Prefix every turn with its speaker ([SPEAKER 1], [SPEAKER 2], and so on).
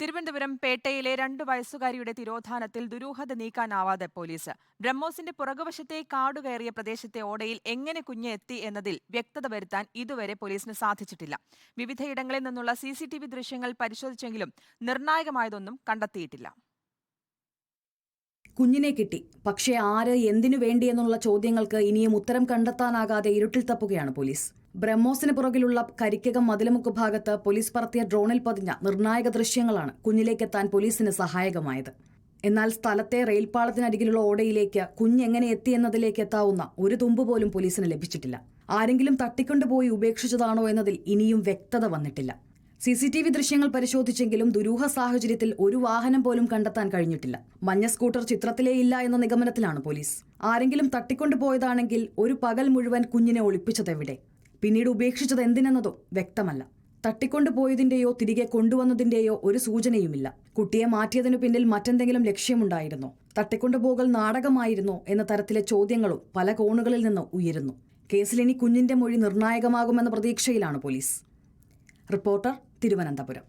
[SPEAKER 1] തിരുവനന്തപുരം പേട്ടയിലെ രണ്ടു വയസ്സുകാരിയുടെ തിരോധാനത്തിൽ ദുരൂഹത നീക്കാനാവാതെ പോലീസ്. ബ്രഹ്മോസിന്റെ പുറകുവശത്തെ കാടുകയറിയ പ്രദേശത്തെ ഓടയിൽ എങ്ങനെ കുഞ്ഞ് എത്തി എന്നതിൽ വ്യക്തത വരുത്താൻ ഇതുവരെ പോലീസിന് സാധിച്ചിട്ടില്ല. വിവിധയിടങ്ങളിൽ നിന്നുള്ള സി സി ടി വി ദൃശ്യങ്ങൾ പരിശോധിച്ചെങ്കിലും നിർണായകമായതൊന്നും കണ്ടെത്തിയിട്ടില്ല.
[SPEAKER 2] കുഞ്ഞിനെ കിട്ടി. പക്ഷേ ആര് എന്തിനു വേണ്ടിയെന്നുള്ള ചോദ്യങ്ങൾക്ക് ഇനിയും ഉത്തരം കണ്ടെത്താനാകാതെ ഇരുട്ടിൽ തപ്പുകയാണ് പോലീസ്. ബ്രഹ്മോസിന് പുറകിലുള്ള കരിക്കകം മതിലമുക്ക് ഭാഗത്ത് പോലീസ് പറത്തിയ ഡ്രോണിൽ പതിഞ്ഞ നിർണായക ദൃശ്യങ്ങളാണ് കുഞ്ഞിലേക്കെത്താൻ പോലീസിന് സഹായകമായത്. എന്നാൽ സ്ഥലത്തെ റെയിൽപാളത്തിനരികിലുള്ള ഓടയിലേക്ക് കുഞ്ഞെങ്ങനെ എത്തിയെന്നതിലേക്ക് എത്താവുന്ന ഒരു തുമ്പ് പോലും പോലീസിന് ലഭിച്ചിട്ടില്ല. ആരെങ്കിലും തട്ടിക്കൊണ്ടുപോയി ഉപേക്ഷിച്ചതാണോ എന്നതിൽ ഇനിയും വ്യക്തത വന്നിട്ടില്ല. സി സി ടി വി ദൃശ്യങ്ങൾ പരിശോധിച്ചെങ്കിലും ദുരൂഹ സാഹചര്യത്തിൽ ഒരു വാഹനം പോലും കണ്ടെത്താൻ കഴിഞ്ഞിട്ടില്ല. മഞ്ഞ സ്കൂട്ടർ ചിത്രത്തിലേ ഇല്ല എന്ന നിഗമനത്തിലാണ് പോലീസ്. ആരെങ്കിലും തട്ടിക്കൊണ്ടുപോയതാണെങ്കിൽ ഒരു പകൽ മുഴുവൻ കുഞ്ഞിനെ ഒളിപ്പിച്ചതെവിടെ? പിന്നീട് ഉപേക്ഷിച്ചത് എന്തിനെന്നതോ വ്യക്തമല്ല. തട്ടിക്കൊണ്ടു പോയതിന്റെയോ തിരികെ കൊണ്ടുവന്നതിന്റെയോ ഒരു സൂചനയുമില്ല. കുട്ടിയെ മാറ്റിയതിനു പിന്നിൽ മറ്റെന്തെങ്കിലും ലക്ഷ്യമുണ്ടായിരുന്നോ? തട്ടിക്കൊണ്ടുപോകൽ നാടകമായിരുന്നോ എന്ന തരത്തിലെ ചോദ്യങ്ങളും പല കോണുകളിൽ നിന്ന് ഉയരുന്നു. കേസിൽ ഇനി കുഞ്ഞിന്റെ മൊഴി നിർണായകമാകുമെന്ന പ്രതീക്ഷയിലാണ് പോലീസ്. റിപ്പോർട്ടർ തിരുവനന്തപുരം.